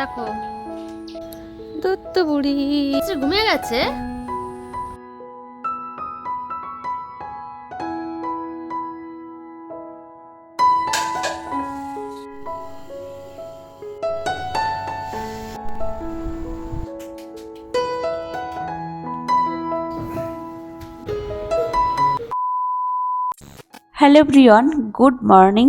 রাখো। দত্ত বুড়ি ঘুমিয়ে গেছে? হ্যালো ব্রিয়ন গুড মর্নিং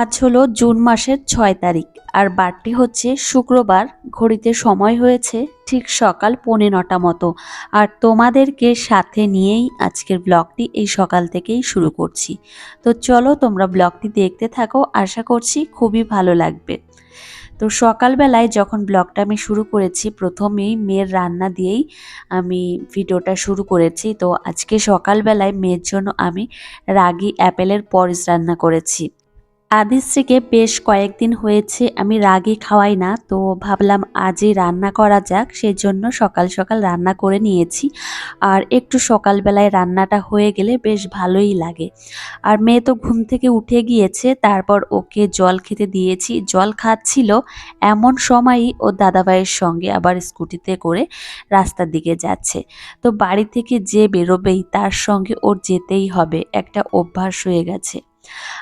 আজ হলো জুন মাসের ছয় তারিখ আর বারটি হচ্ছে শুক্রবার। ঘড়িতে সময় হয়েছে ঠিক সকাল পৌনে নটা মতো। আর তোমাদেরকে সাথে নিয়েই আজকের ব্লগটি এই সকাল থেকেই শুরু করছি। তো চলো তোমরা ব্লগটি দেখতে থাকো, আশা করছি খুবই ভালো লাগবে। তো সকালবেলায় যখন ব্লগটা আমি শুরু করেছি, প্রথমেই মেয়ের রান্না দিয়েই আমি ভিডিওটা শুরু করেছি। তো আজকে সকালবেলায় মেয়ের জন্য আমি রাগি অ্যাপেলের পরিস রান্না করেছি। আদিশ্রীকে বেশ কয়েকদিন হয়েছে আমি রাগি খাওয়াই না, তো ভাবলাম আজই রান্না করা যাক সেই জন্য সকাল সকাল রান্না করে নিয়েছি। আর একটু সকালবেলায় রান্নাটা হয়ে গেলে বেশ ভালোই লাগে। আর মেয়ে তো ঘুম থেকে উঠে গিয়েছে, তারপর ওকে জল খেতে দিয়েছি। জল খাচ্ছিল এমন সময়ই ও দাদাভাইয়ের সঙ্গে আবার স্কুটিতে করে রাস্তার দিকে যাচ্ছে। তো বাড়ি থেকে যে বেরোবেই, তার সঙ্গে ওর যেতেই হবে, একটা অভ্যাস হয়ে গেছে।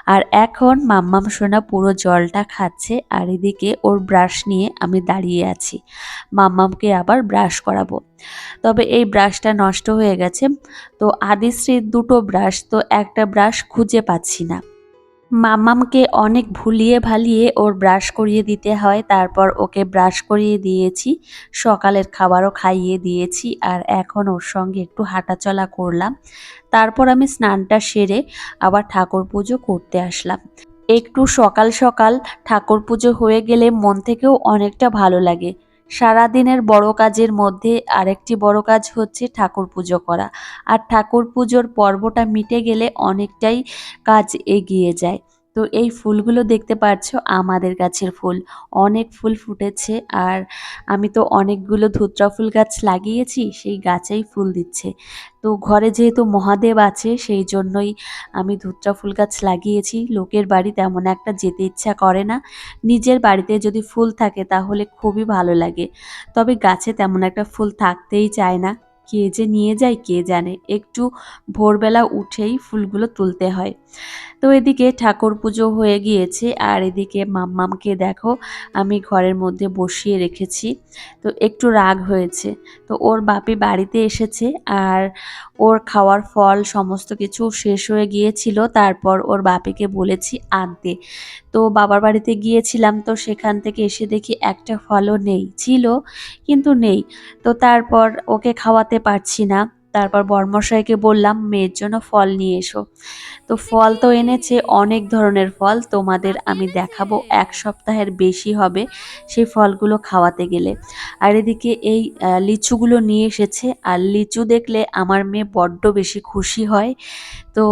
আর এখন মাম্মাম সোনা পুরো জলটা খাচ্ছে আর এদিকে ওর ব্রাশ নিয়ে আমি দাঁড়িয়ে আছি। মাম্মামকে আবার ব্রাশ করাবো। তবে এই ব্রাশটা নষ্ট হয়ে গেছে। তো আদিশ্রীর দুটো ব্রাশ, তো একটা ব্রাশ খুঁজে পাচ্ছি না। মাম্মামকে অনেক ভুলিয়ে ভালিয়ে ওর ব্রাশ করিয়ে দিতে হয়, তারপর ওকে ব্রাশ করিয়ে দিয়েছি, সকালের খাবারও খাইয়ে দিয়েছি আর এখন ওর সঙ্গে একটু হাঁটাচলা করলাম। তারপর আমি স্নানটা সেরে আবার ঠাকুর পুজো করতে আসলাম। একটু সকাল সকাল ঠাকুর পুজো হয়ে গেলে মন থেকেও অনেকটা ভালো লাগে। সারাদিনের বড় কাজের মধ্যে আরেকটি বড় কাজ হচ্ছে ঠাকুর পুজো করা। আর ঠাকুর পুজোর পর্বটা মিটে গেলে অনেকটাই কাজ এগিয়ে যায়। তো এই ফুলগুলো দেখতে পাচ্ছ, আমাদের গাছের ফুল। অনেক ফুল ফুটেছে আর আমি তো অনেকগুলো ধুত্রা ফুল গাছ লাগিয়েছি, সেই গাছেই ফুল দিচ্ছে। তো ঘরে যেহেতু মহাদেব আছে, সেই জন্যই আমি ধুত্রা ফুল গাছ লাগিয়েছি। লোকের বাড়ি তেমন একটা যেতে ইচ্ছা করে না। নিজের বাড়িতে যদি ফুল থাকে তাহলে খুবই ভালো লাগে। তবে গাছে তেমন একটা ফুল থাকতেই চায় না। কে যে নিয়ে যায়, কে জানে। একটু ভোরবেলা উঠেই ফুলগুলো তুলতে হয়। তো এদিকে ঠাকুর পুজো হয়ে গিয়েছে, আর এদিকে মাম্মামকে দেখো, আমি ঘরের মধ্যে বসিয়ে রেখেছি। তো একটু রাগ হয়েছে। তো ওর বাপি বাড়িতে এসেছে, আর ওর খাওয়ার ফল সমস্ত কিছু শেষ হয়ে গিয়েছিল। তারপর ওর বাপিকে বলেছি, আনতে। তো বাবার বাড়িতে গিয়েছিলাম তো সেখান থেকে এসে দেখি একটা ফলও নেই, ছিল কিন্তু নেই। তো তারপর ওকে খাওয়াতে পারছি না। তারপর বর্মশাইকে বললাম, মেয়ের জন্য ফল নিয়ে এসো। তো ফল তো এনেছে, অনেক ধরনের ফল, তোমাদের আমি দেখাবো, এক সপ্তাহের বেশি হবে সেই ফলগুলো খাওয়াতে গেলে। আর এদিকে এই লিচুগুলো নিয়ে এসেছে, আর লিচু দেখলে আমার মেয়ে বড্ড বেশি খুশি হয়। তো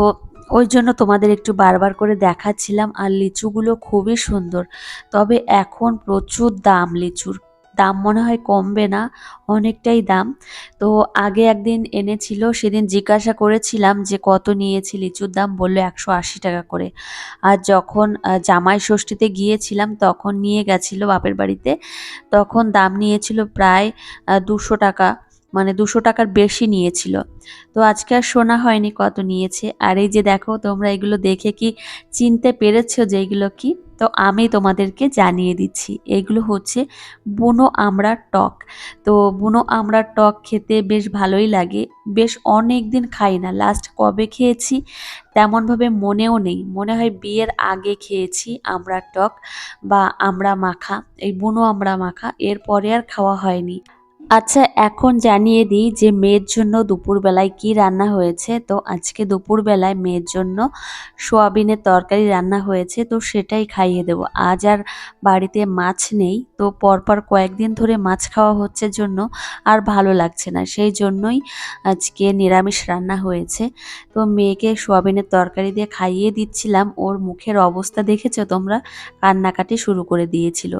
ওই জন্য তোমাদের একটু বারবার করে দেখাচ্ছিলাম আর লিচুগুলো খুবই সুন্দর। তবে এখন প্রচুর দাম লিচুর। দাম মনে হয় কমবে না, অনেকটাই দাম। তো আগে একদিন এনেছিল, সেদিন জিজ্ঞাসা করেছিলাম যে কত নিয়েছি লিচুর দাম, বলল একশো আশি টাকা করে। আর যখন জামাই ষষ্ঠীতে গিয়েছিলাম, তখন নিয়ে গেছিল বাপের বাড়িতে। তখন দাম নিয়েছিল প্রায় দুশো টাকা। মানে দুশো টাকার বেশি নিয়েছিল। তো আজকে আর শোনা হয়নি কত নিয়েছে। আর এই যে দেখো, তোমরা এগুলো দেখে কি চিনতে পেরেছ যে এগুলো কি? তো আমি তোমাদেরকে জানিয়ে দিচ্ছি, এগুলো হচ্ছে বুনো আমড়ার টক। তো বুনো আমড়ার টক খেতে বেশ ভালোই লাগে। বেশ অনেক দিন খাই না লাস্ট কবে খেয়েছি তেমনভাবে মনেও নেই। মনে হয় বিয়ের আগে খেয়েছি আমড়ার টক বা আমড়া মাখা, এই বুনো আমড়া মাখা, এরপরে আর খাওয়া হয়নি। আচ্ছা এখন জানিয়ে দিই যে মেয়ের জন্য দুপুরবেলায় কি রান্না হয়েছে। তো আজকে দুপুরবেলায় মেয়ের জন্য সোয়াবিনের তরকারি রান্না হয়েছে, তো সেটাই খাইয়ে দেবো। আজ আর বাড়িতে মাছ নেই, তো পরপর কয়েকদিন ধরে মাছ খাওয়া হচ্ছে জন্য আর ভালো লাগছে না। সেই জন্যই আজকে নিরামিষ রান্না হয়েছে। তো মেয়েকে সোয়াবিনের তরকারি দিয়ে খাইয়ে দিচ্ছিলাম, ওর মুখের অবস্থা দেখেছ তোমরা? কান্নাকাটি শুরু করে দিয়েছিল।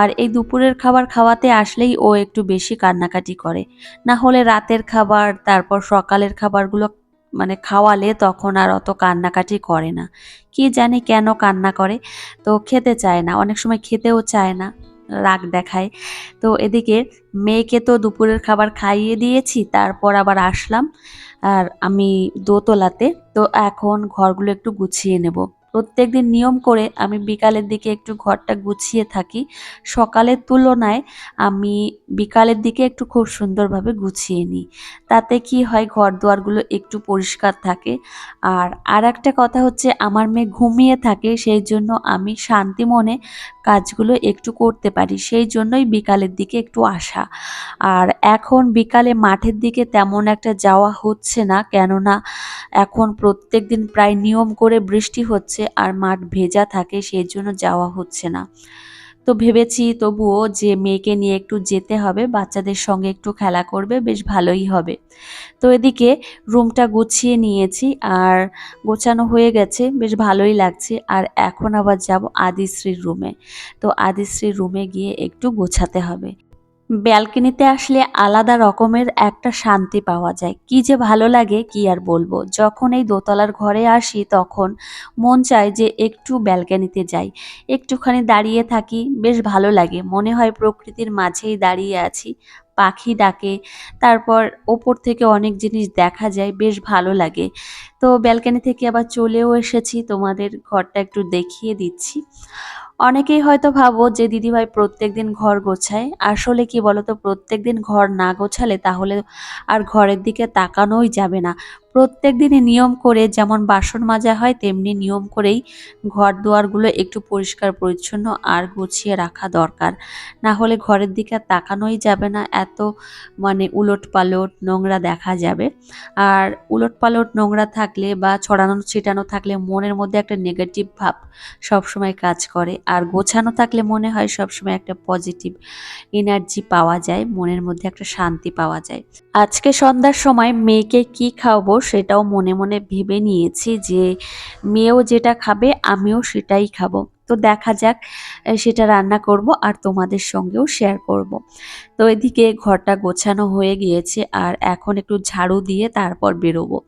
আর এই দুপুরের খাবার খাওয়াতে আসলেই ও একটু বেশি কান্নাকাটি করে। না হলে রাতের খাবার, তারপর সকালের খাবারগুলো মানে খাওয়ালে তখন আর অত কান্নাকাটি করে না। কি জানি কেন কান্না করে? তো খেতে চায় না, অনেক সময় খেতেও চায় না, রাগ দেখায়। তো এদিকে মেয়েকে তো দুপুরের খাবার খাইয়ে দিয়েছি, তারপর আবার আসলাম। আর আমি দোতলাতে, তো এখন ঘরগুলো একটু গুছিয়ে নেব। প্রত্যেকদিন নিয়ম করে আমি বিকালের দিকে একটু ঘরটা গুছিয়ে থাকি। সকালের তুলনায় আমি বিকালের দিকে একটু খুব সুন্দরভাবে গুছিয়ে নিই। তাতে কি হয় ঘর দুয়ারগুলো একটু পরিষ্কার থাকে। আর আর একটা কথা হচ্ছে, আমার মেয়ে ঘুমিয়ে থাকে, সেই জন্য আমি শান্তি মনে কাজগুলো একটু করতে পারি। সেই জন্যই বিকালের দিকে একটু আসা। আর এখন বিকালে মাঠের দিকে তেমন একটা যাওয়া হচ্ছে না। কেননা এখন প্রত্যেক দিন প্রায় নিয়ম করে বৃষ্টি হচ্ছে। আর মাঠ ভেজা থাকে সেই জন্য যাওয়া হচ্ছে না। তো ভেবেছি তবুও যে মেয়েকে নিয়ে একটু যেতে হবে, বাচ্চাদের সঙ্গে একটু খেলা করবে, বেশ ভালোই হবে। তো এদিকে রুমটা গুছিয়ে নিয়েছি আর গোছানো হয়ে গেছে, বেশ ভালোই লাগছে। আর এখন আবার যাব আদিশ্রীর রুমে। তো আদিশ্রীর রুমে গিয়ে একটু গোছাতে হবে। ব্যালকনিতে আসলে আলাদা রকমের একটা শান্তি পাওয়া যায়। কি যে ভালো লাগে, কি আর বলব। যখন এই দোতলার ঘরে আসি, তখন মন চায় যে একটু ব্যালকনিতে যাই। একটুখানি দাঁড়িয়ে থাকি, বেশ ভালো লাগে। মনে হয় প্রকৃতির মাঝেই দাঁড়িয়ে আছি। পাখি ডাকে, তারপর ওপর থেকে অনেক জিনিস দেখা যায়, বেশ ভালো লাগে। তো ব্যালকনি থেকে আবার চলেও এসেছি। তোমাদের ঘরটা একটু দেখিয়ে দিচ্ছি। অনেকেই হয়তো ভাবো যে দিদিভাই প্রত্যেকদিন ঘর গোছায়। আসলে কি বলতো প্রত্যেক দিন ঘর না গোছালে তাহলে আর ঘরের দিকে তাকানোই যাবে না। প্রত্যেক দিনই নিয়ম করে যেমন বাসন মাজা হয়, তেমনি নিয়ম করেই ঘর দুয়ারগুলো একটু পরিষ্কার, পরিচ্ছন্ন আর গুছিয়ে রাখা দরকার। না হলে ঘরের দিকে তাকানোই যাবে না, এত মানে উলট পালট নোংরা দেখা যাবে। আর উলট পালট নোংরা থাকলে বা ছড়ানো, ছিটানো থাকলে মনের মধ্যে একটা নেগেটিভ ভাব সবসময় কাজ করে। আর গোছানো থাকলে মনে হয় সবসময় একটা পজিটিভ এনার্জি পাওয়া যায়, মনের মধ্যে একটা শান্তি পাওয়া যায়। আজকে সন্ধ্যার সময় মেয়েকে কি খাওয়াবো সেটাও মনে মনে ভেবে নিয়েছি যে মেয়েও যেটা খাবে, আমিও সেটাই খাব। তো দেখা যাক সেটা রান্না করব আর তোমাদের সঙ্গেও শেয়ার করব। তো এদিকে ঘরটা গোছানো হয়ে গিয়েছে আর এখন একটু ঝাড়ু দিয়ে তারপর বেরোবো।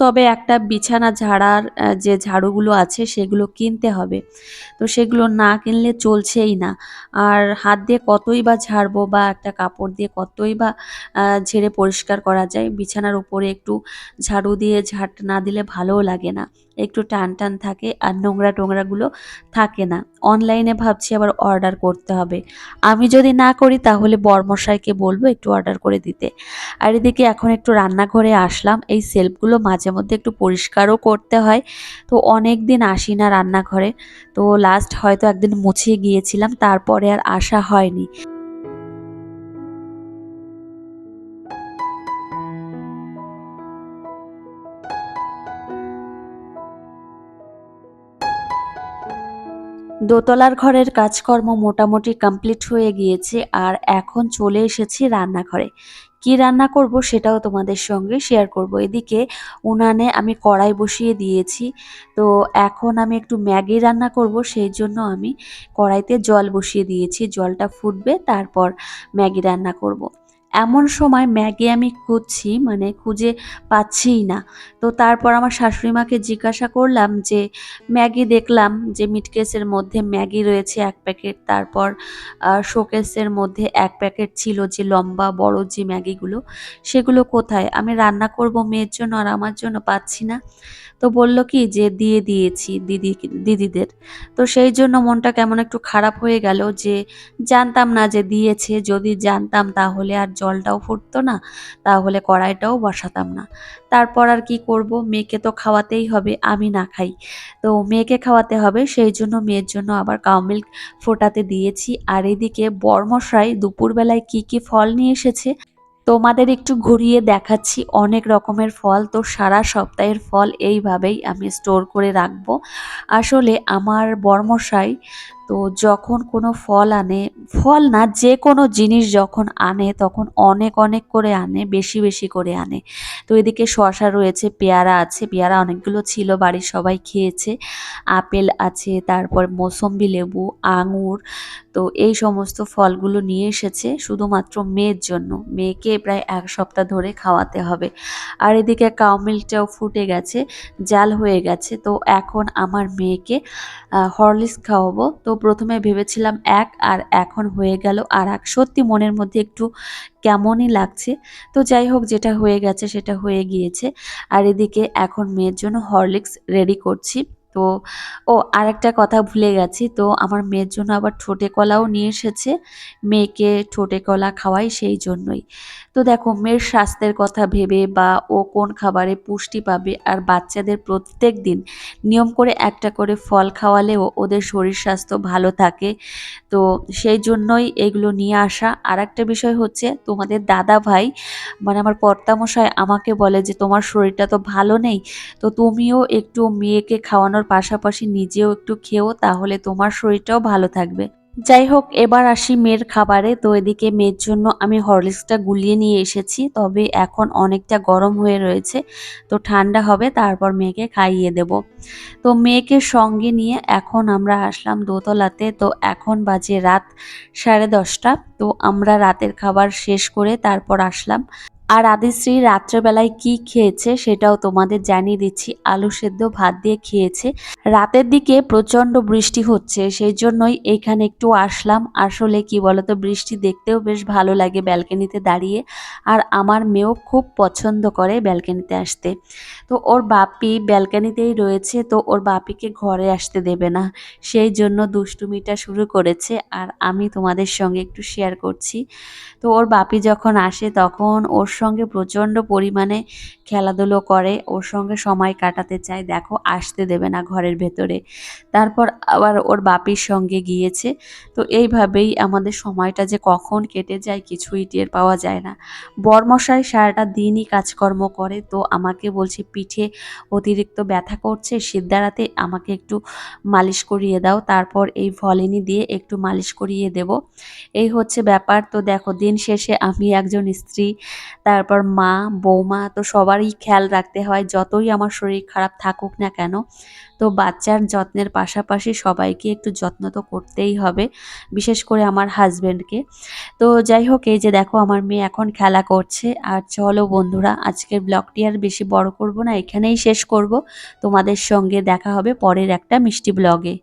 তবে একটা বিছানা ঝাড়ার যে ঝাড়ুগুলো আছে সেগুলো কিনতে হবে। তো সেগুলো না কিনলে চলছেই না। আর হাত দিয়ে কতই বা ঝাড়বো বা একটা কাপড় দিয়ে কতই বা ঝেড়ে পরিষ্কার করা যায়, বিছানার উপরে একটু ঝাড়ু দিয়ে ঝাড় না দিলে ভালোও লাগে না। একটু টান টান থাকে আর নোংরা টোংরাগুলো থাকে না। অনলাইনে ভাবছি আবার অর্ডার করতে হবে। আমি যদি না করি তাহলে বরমশাইকে বলব একটু অর্ডার করে দিতে। আর এদিকে এখন একটু রান্নাঘরে আসলাম, এই সেলফগুলো মাঝে মধ্যে একটু পরিষ্কারও করতে হয়। তো অনেক দিন আসি না রান্নাঘরে। তো লাস্ট হয়তো একদিন মুছিয়ে গিয়েছিলাম, তারপরে আর আসা হয়নি। দোতলার ঘরের কাজকর্ম মোটামুটি কমপ্লিট হয়ে গিয়েছে, আর এখন চলে এসেছি রান্নাঘরে। কি রান্না করব সেটাও তোমাদের সঙ্গে শেয়ার করব। এদিকে উনানে আমি কড়াই বসিয়ে দিয়েছি। তো এখন আমি একটু ম্যাগি রান্না করব, সেই জন্য আমি কড়াইতে জল বসিয়ে দিয়েছি। জলটা ফুটবে, তারপর ম্যাগি রান্না করব। এমন সময় ম্যাগি আমি খুঁজছি মানে খুঁজে পাচ্ছিই না। তো তারপর আমার শাশুড়ি মাকে জিজ্ঞাসা করলাম যে, ম্যাগি দেখলাম যে মিটকেসের মধ্যে ম্যাগি রয়েছে এক প্যাকেট। তারপর শোকেসের মধ্যে এক প্যাকেট ছিল যে লম্বা বড় যে ম্যাগিগুলো, সেগুলো কোথায়? আমি রান্না করব মেয়ের জন্য আর আমার জন্য পাচ্ছি না। তো বলল কি যে, দিয়ে দিয়েছি দিদি, দিদিদের। তো সেই জন্য মনটা কেমন একটু খারাপ হয়ে গেল যে, জানতাম না যে দিয়েছে। যদি জানতাম তাহলে আর জলটাও ফুটতো না, তাহলে কড়াইটাও বসাতাম না। তারপর আর কি করব? মেয়েকে তো খাওয়াতেই হবে, আমি না খাই। তো মেয়েকে খাওয়াতে হবে, সেই জন্য মেয়ের জন্য আবার কাউ মিল্ক ফোটাতে দিয়েছি। আর এদিকে বরমশাই দুপুরবেলায় কি কি ফল নিয়ে এসেছে? তোমাদের একটু ঘুরিয়ে দেখাচ্ছি, অনেক রকমের ফল। তো সারা সপ্তাহের ফল এইভাবেই আমি স্টোর করে রাখব। আসলে আমার বর্মশাই তো যখন কোনো ফল আনে, ফল না, যে কোনো জিনিস যখন আনে, তখন অনেক অনেক করে আনে, বেশি বেশি করে আনে। তো এদিকে শশা রয়েছে, পেয়ারা আছে, পেয়ারা অনেকগুলো ছিল, বাড়ির সবাই খেয়েছে। আপেল আছে, তারপর মৌসম্বি লেবু, আঙুর, তো এই সমস্ত ফলগুলো নিয়ে এসেছে, শুধুমাত্র মেয়ের জন্য। মেয়েকে প্রায় এক সপ্তাহ ধরে খাওয়াতে হবে। আর এদিকে কাউ মিল্কটাও ফুটে গেছে, জাল হয়ে গেছে, তো এখন আমার মেয়েকে হরলিক্স খাওয়াবো। তো প্রথমে ভেবেছিলাম এক আর এখন হয়ে গেল আর এক। সত্যি মনের মধ্যে একটু কেমনই লাগছে। তো যাই হোক, যেটা হয়ে গেছে সেটা হয়ে গিয়েছে। আর এদিকে এখন মেয়ের জন্য হরলিক্স রেডি করছি। তো, ও আরেকটা কথা ভুলে গেছি। তো আমার মেয়ের জন্য আবার ঠোঁটে কলাও নিয়ে এসেছে। মেয়েকে ঠোঁটে কলা খাওয়াই সেই জন্যই। তো দেখো, মেয়ের স্বাস্থ্যের কথা ভেবে বা ও কোন খাবারে পুষ্টি পাবে আর বাচ্চাদের প্রত্যেক দিন নিয়ম করে একটা করে ফল খাওয়ালেও ওদের শরীর স্বাস্থ্য ভালো থাকে। তো সেই জন্যই এগুলো নিয়ে আসা। আর একটা বিষয় হচ্ছে তোমাদের দাদা ভাই মানে আমার কর্তামশাই আমাকে বলে যে, তোমার শরীরটা তো ভালো নেই, তো তুমিও একটু মেয়েকে খাওয়ানোর পাশাপাশি নিজেও একটু খেও, তাহলে তোমার শরীরটাও ভালো থাকবে। যাই হোক, এবার আসি মেয়ের খাবারে। তো এদিকে মেয়ের জন্য আমি হরলিক্সটা গুলিয়ে নিয়ে এসেছি, তবে এখন অনেকটা গরম হয়ে রয়েছে। তো ঠান্ডা হবে, তারপর মেয়েকে খাইয়ে দেব। তো মেয়েকে সঙ্গে নিয়ে এখন আমরা আসলাম দোতলাতে। তো এখন বাজে রাত সাড়ে দশটা। তো আমরা রাতের খাবার শেষ করে তারপর আসলাম। আর আদিশ্রী রাত্রেবেলায় কি খেয়েছে সেটাও তোমাদের জানিয়ে দিচ্ছি। আলু সেদ্ধ, ভাত দিয়ে খেয়েছে। রাতের দিকে প্রচণ্ড বৃষ্টি হচ্ছে সেই জন্যই এইখানে একটু আসলাম। আসলে কি বলতো, বৃষ্টি দেখতেও বেশ ভালো লাগে ব্যালকনিতে দাঁড়িয়ে। আর আমার মেয়েও খুব পছন্দ করে ব্যালকনিতে আসতে। তো ওর বাপি ব্যালকনিতেই রয়েছে, তো ওর বাপিকে ঘরে আসতে দেবে না। সেই জন্য দুষ্টুমিটা শুরু করেছে আর আমি তোমাদের সঙ্গে একটু শেয়ার করছি। তো ওর বাপি যখন আসে তখন ওর সঙ্গে প্রচণ্ড পরিমাণে খেলাধুলো করে, ওর সঙ্গে সময় কাটাতে চায়। দেখো, আসতে দেবে না ঘরের ভেতরে। তারপর আবার ওর বাপির সঙ্গে গিয়েছে। তো এইভাবেই আমাদের সময়টা যে কখন কেটে যায় কিছুই টের পাওয়া যায় না। বরমশাই সারাটা দিনই কাজকর্ম করে, তো আমাকে বলছে, পিঠে অতিরিক্ত ব্যথা করছে, সিদ্ধারাতে আমাকে একটু মালিশ করিয়ে দাও। তারপর এই ভলিনি দিয়ে একটু মালিশ করিয়ে দেব। এই হচ্ছে ব্যাপার। তো দেখো, দিন শেষে আমি একজন স্ত্রী তারপর মা, বৌমা, তো সবারই খেয়াল রাখতে হয়, যতই আমার শরীর খারাপ থাকুক না কেন, তো বাচ্চার যত্নের পাশাপাশি সবাইকে একটু যত্ন তো করতেই হবে, বিশেষ করে আমার হাজব্যান্ডকে তো যাই হোক, এই যে দেখো আমার মেয়ে এখন খেলা করছে, আর চলো বন্ধুরা, আজকের ব্লগটি আর বেশি বড় করব না, এখানেই শেষ করব। তোমাদের সঙ্গে দেখা হবে পরের একটা মিষ্টি ব্লগে